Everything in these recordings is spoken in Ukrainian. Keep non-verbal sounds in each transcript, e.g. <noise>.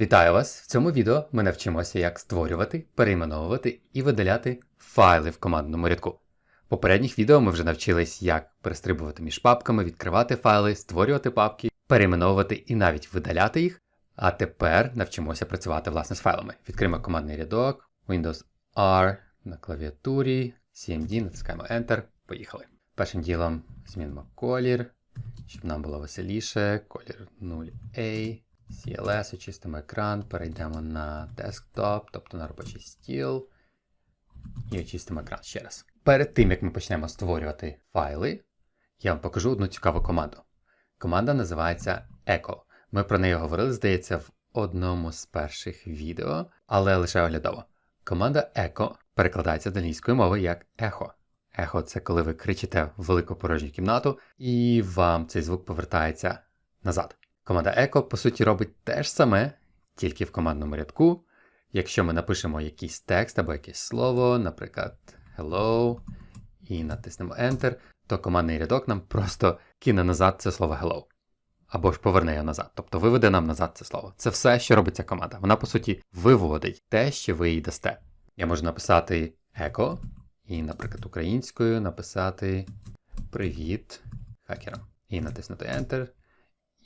Вітаю вас! В цьому відео ми навчимося, як створювати, перейменовувати і видаляти файли в командному рядку. В попередніх відео ми вже навчились, як перестрибувати між папками, відкривати файли, створювати папки, перейменовувати і навіть видаляти їх. А тепер навчимося працювати власне з файлами. Відкриємо командний рядок, Windows R на клавіатурі, CMD, натискаємо Enter. Поїхали. Першим ділом змінимо колір, щоб нам було веселіше. Колір 0A. CLS, очистимо екран, перейдемо на десктоп, тобто на робочий стіл. І очистимо екран ще раз. Перед тим, як ми почнемо створювати файли, я вам покажу одну цікаву команду. Команда називається Echo. Ми про неї говорили, здається, в одному з перших відео, але лише оглядово. Команда Echo перекладається з англійської мови як ехо. Ехо це коли ви кричите в велику порожню кімнату, і вам цей звук повертається назад. Команда Echo, по суті, робить те ж саме, тільки в командному рядку. Якщо ми напишемо якийсь текст або якесь слово, наприклад, hello, і натиснемо Enter, то командний рядок нам просто кине назад це слово hello. Або ж поверне його назад, тобто виведе нам назад це слово. Це все, що робить ця команда. Вона, по суті, виводить те, що ви їй дасте. Я можу написати echo, і, наприклад, українською написати Привіт хакерам. І натиснути Enter.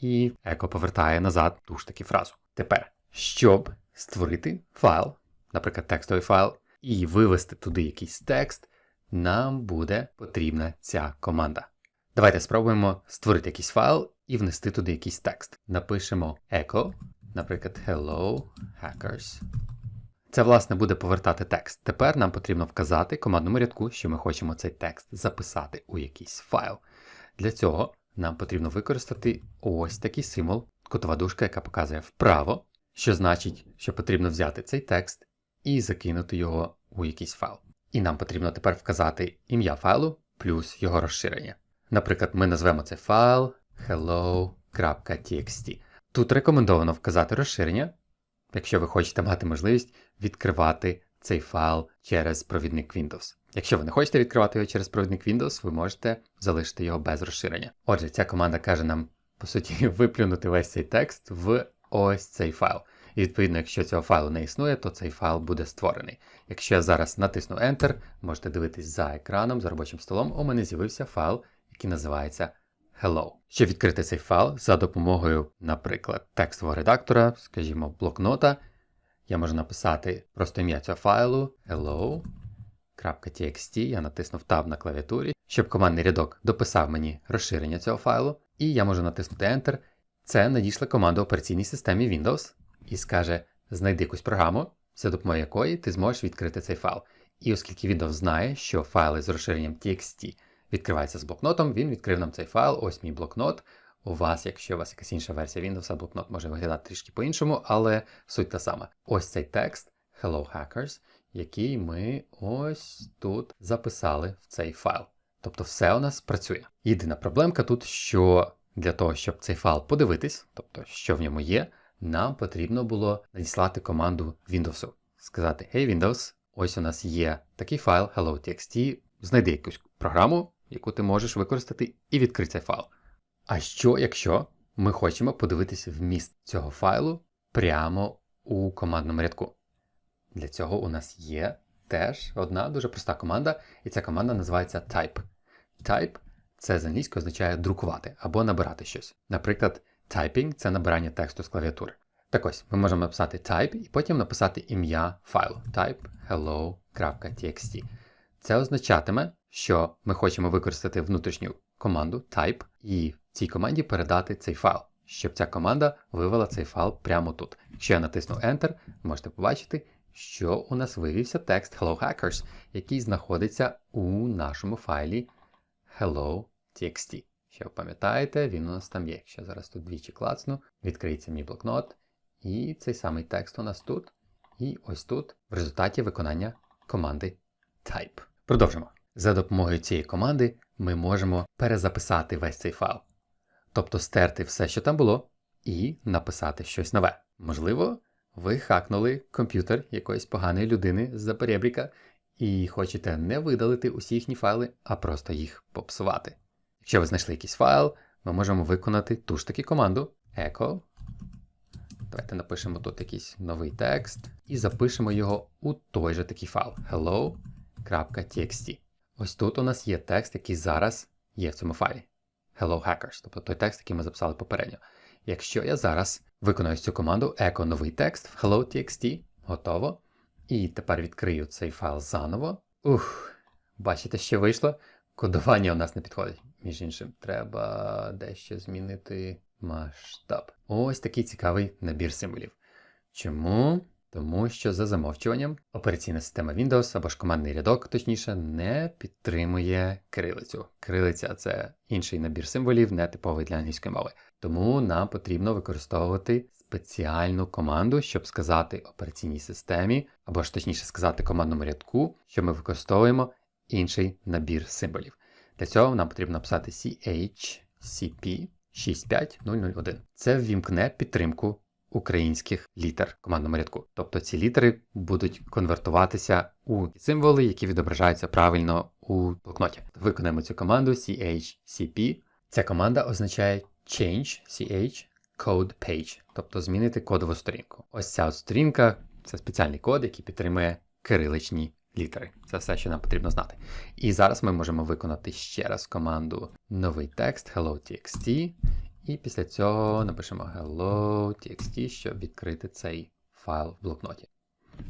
І еко повертає назад ту ж таки фразу. Тепер, щоб створити файл, наприклад, текстовий файл, і вивести туди якийсь текст, нам буде потрібна ця команда. Давайте спробуємо створити якийсь файл і внести туди якийсь текст. Напишемо echo, наприклад, hello hackers. Це, власне, буде повертати текст. Тепер нам потрібно вказати командному рядку, що ми хочемо цей текст записати у якийсь файл. Для цього нам потрібно використати ось такий символ, кутова дужка, яка показує вправо, що значить, що потрібно взяти цей текст і закинути його у якийсь файл. І нам потрібно тепер вказати ім'я файлу плюс його розширення. Наприклад, ми назвемо цей файл hello.txt. Тут рекомендовано вказати розширення, якщо ви хочете мати можливість відкривати цей файл через провідник Windows. Якщо ви не хочете відкривати його через провідник Windows, ви можете залишити його без розширення. Отже, ця команда каже нам, по суті, <laughs> виплюнути весь цей текст в ось цей файл. І відповідно, якщо цього файлу не існує, то цей файл буде створений. Якщо я зараз натисну Enter, можете дивитись за екраном, за робочим столом, у мене з'явився файл, який називається Hello. Щоб відкрити цей файл за допомогою, наприклад, текстового редактора, скажімо, блокнота, я можу написати просто ім'я цього файлу hello.txt, я натиснув Tab на клавіатурі, щоб командний рядок дописав мені розширення цього файлу, і я можу натиснути Enter. Це надійшла команда операційній системі Windows і скаже: знайди якусь програму, за допомогою якої ти зможеш відкрити цей файл. І оскільки Windows знає, що файли з розширенням TXT відкриваються з блокнотом, він відкрив нам цей файл, ось мій блокнот. У вас, якщо у вас якась інша версія Windows, блокнот може виглядати трішки по-іншому, але суть та сама. Ось цей текст Hello Hackers, який ми ось тут записали в цей файл. Тобто все у нас працює. Єдина проблемка тут, що для того, щоб цей файл подивитись, тобто що в ньому є, нам потрібно було надіслати команду Windows. Сказати: Hey Windows, ось у нас є такий файл hello.txt, знайди якусь програму, яку ти можеш використати, і відкрий цей файл. А що, якщо ми хочемо подивитися вміст цього файлу прямо у командному рядку? Для цього у нас є теж одна дуже проста команда, і ця команда називається type. Type це з англійської означає друкувати або набирати щось. Наприклад, typing це набирання тексту з клавіатури. Так ось, ми можемо написати type і потім написати ім'я файлу type hello.txt. Це означатиме, що ми хочемо використати внутрішню команду type і цій команді передати цей файл, щоб ця команда вивела цей файл прямо тут. Якщо я натисну Enter, можете побачити, що у нас вивівся текст Hello Hackers, який знаходиться у нашому файлі hello.txt. Що ви пам'ятаєте, він у нас там є. Якщо зараз тут двічі клацну, відкриється мій блокнот. І цей самий текст у нас тут. І ось тут в результаті виконання команди type. Продовжимо. За допомогою цієї команди ми можемо перезаписати весь цей файл. Тобто стерти все, що там було, і написати щось нове. Можливо, ви хакнули комп'ютер якоїсь поганої людини з-за перебріка і хочете не видалити усі їхні файли, а просто їх попсувати. Якщо ви знайшли якийсь файл, ми можемо виконати ту ж таки команду echo Давайте напишемо тут якийсь новий текст і запишемо його у той же такий файл hello.txt. Ось тут у нас є текст, який зараз є в цьому файлі. Hello Hackers, тобто той текст, який ми записали попередньо. Якщо я зараз виконую цю команду echo новий текст в hello.txt, готово. І тепер відкрию цей файл заново. Ух, бачите, що вийшло? Кодування у нас не підходить. Між іншим, треба дещо змінити масштаб. Ось такий цікавий набір символів. Чому? Тому що за замовчуванням операційна система Windows або ж командний рядок, точніше, не підтримує кирилицю. Кирилиця це інший набір символів, не типовий для англійської мови. Тому нам потрібно використовувати спеціальну команду, щоб сказати операційній системі, або ж точніше сказати командному рядку, що ми використовуємо інший набір символів. Для цього нам потрібно написати CHCP 65001. Це ввімкне підтримку українських літер в командному рядку. Тобто ці літери будуть конвертуватися у символи, які відображаються правильно у блокноті. Виконаємо цю команду CHCP. Ця команда означає change CH code page, тобто змінити кодову сторінку. Ось ця сторінка це спеціальний код, який підтримує кириличні літери. Це все, що нам потрібно знати. І зараз ми можемо виконати ще раз команду новий текст hello.txt. І після цього напишемо hello.txt, щоб відкрити цей файл в блокноті.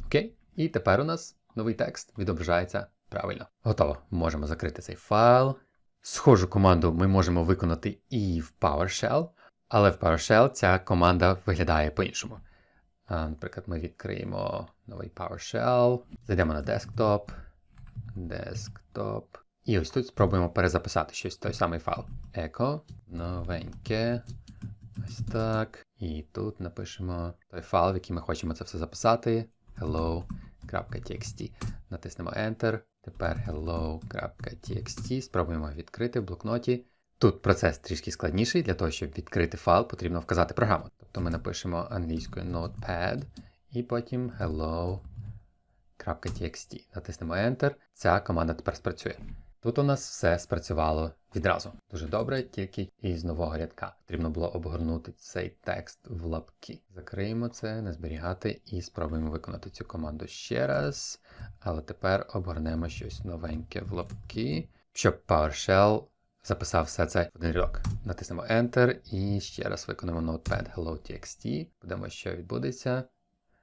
Окей, і тепер у нас новий текст відображається правильно. Готово. Можемо закрити цей файл. Схожу команду ми можемо виконати і в PowerShell, але в PowerShell ця команда виглядає по-іншому. Наприклад, ми відкриємо новий PowerShell, зайдемо на десктоп, десктоп. І ось тут спробуємо перезаписати щось той самий файл. Echo, новеньке. Ось так. І тут напишемо той файл, в який ми хочемо це все записати. hello.txt. Натиснемо Enter. Тепер hello.txt. Спробуємо відкрити в блокноті. Тут процес трішки складніший. Для того, щоб відкрити файл, потрібно вказати програму. Тобто ми напишемо англійською Notepad і потім hello.txt. Натиснемо Enter. Ця команда тепер спрацює. Тут у нас все спрацювало відразу. Дуже добре, тільки із нового рядка. Потрібно було обгорнути цей текст в лапки. Закриємо це, не зберігати і спробуємо виконати цю команду ще раз. Але тепер обгорнемо щось новеньке в лапки, щоб PowerShell записав все це в один рядок. Натиснемо Enter і ще раз виконуємо Notepad hello.txt. Подивимо, що відбудеться.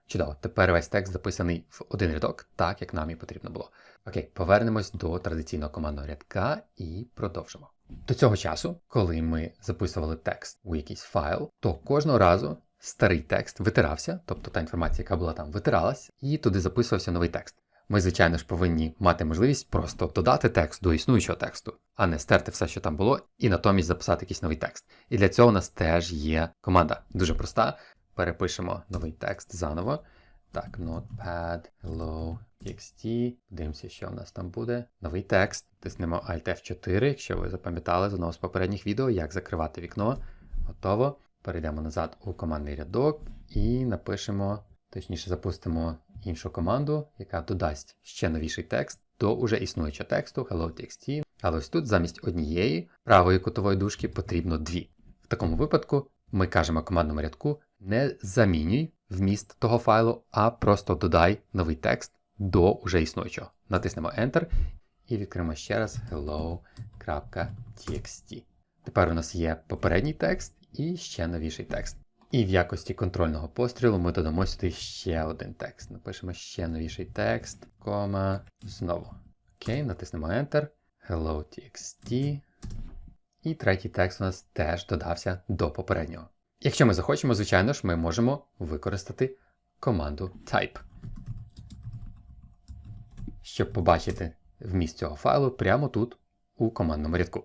Чудово, тепер весь текст записаний в один рядок, так як нам і потрібно було. Окей, повернемось до традиційного командного рядка і продовжимо. До цього часу, коли ми записували текст у якийсь файл, то кожного разу старий текст витирався, тобто та інформація, яка була там, витиралась, і туди записувався новий текст. Ми, звичайно ж, повинні мати можливість просто додати текст до існуючого тексту, а не стерти все, що там було, і натомість записати якийсь новий текст. І для цього у нас теж є команда. Дуже проста. Перепишемо новий текст заново. Так, Notepad, hello, txt. Дивимося, що в нас там буде. Новий текст. Тиснемо Alt F4, якщо ви запам'ятали з одного з попередніх відео, як закривати вікно. Готово. Перейдемо назад у командний рядок і напишемо, точніше, запустимо іншу команду, яка додасть ще новіший текст до уже існуючого тексту hello.txt. Але ось тут замість однієї правої кутової дужки потрібно дві. В такому випадку ми кажемо командному рядку не замінюй вміст того файлу, а просто додай новий текст до уже існуючого. Натиснемо Enter і відкриємо ще раз hello.txt. Тепер у нас є попередній текст і ще новіший текст. І в якості контрольного пострілу ми додамо сюди ще один текст. Напишемо ще новіший текст, кома, знову. Окей, натиснемо Enter. Hello.txt. І третій текст у нас теж додався до попереднього. Якщо ми захочемо, звичайно ж, ми можемо використати команду type, щоб побачити вміст цього файлу прямо тут у командному рядку.